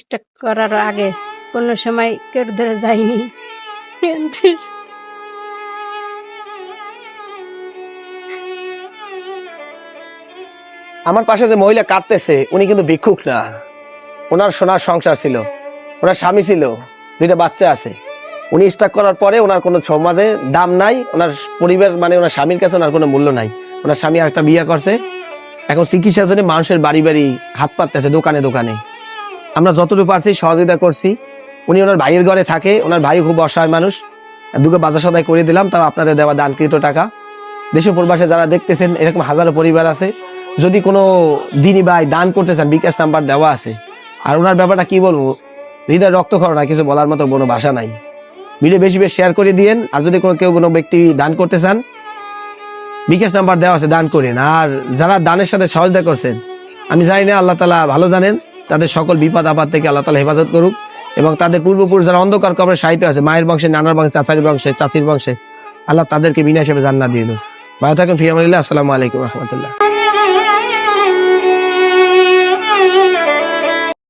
Starc করার আগে কোনো সময় কেউ ধরে যায়নি। আমার পাশে যে মহিলা কাঁদতেছে, উনি কিন্তু ভিক্ষুক না। ওনার সোনার সংসার ছিল, ওনার স্বামী ছিল, দুইটা বাচ্চা আছে। উনি স্টাক করার পরে ওনার কোনো সমাজে দাম নাই, ওনার পরিবার মানে ওনার স্বামীর কাছে ওনার কোনো মূল্য নাই। ওনার স্বামী একটা বিয়ে করছে। এখন চিকিৎসার জন্য মানুষের বাড়ি বাড়ি হাত পাততেছে, দোকানে দোকানে। আমরা যতটুকু পারছি সহযোগিতা করছি। উনি ওনার ভাইয়ের ঘরে থাকে, ওনার ভাই খুব অসহায় মানুষ। দুটো বাজার সদায় করে দিলাম, তাও আপনাদের দেওয়া দানকৃত টাকা। দেশ প্রবাসে যারা দেখতেছেন, এরকম হাজারো পরিবার আছে। যদি কোনো দিনই ভাই দান করতে চান, বিকাশ নাম্বার দেওয়া আছে। আর ওনার ব্যাপারটা কি বলব? হৃদয় রক্ত না কিছু বলার মতো কোনো ভাষা নাই। ভিডিও বেশি বেশি শেয়ার করে দিয়েন, আর যদি কোনো কেউ কোনো ব্যক্তি দান করতে চান, বিকাশ নাম্বার দেওয়া আছে, দান করেন। আর যারা দানের সাথে সহযোগিতা করছেন, আমি জানি না, আল্লাহ তালা ভালো জানেন। তাদের সকল বিপদ আপাদ থেকে আল্লাহ তালা হেফাজত করুক এবং তাদের পূর্বপুরুষ যারা অন্ধকার কবরে সাহিত্য আছে, মায়ের বংশে, নানার বংশে চাচারির বংশে, চাচির বংশে, আল্লাহ তাদেরকে বিনা হিসেবে জান্না দিয়ে দেন ভালো থাকুন ফিয়াম আসসালামু আলাইকুম রহমতুল্লাহ।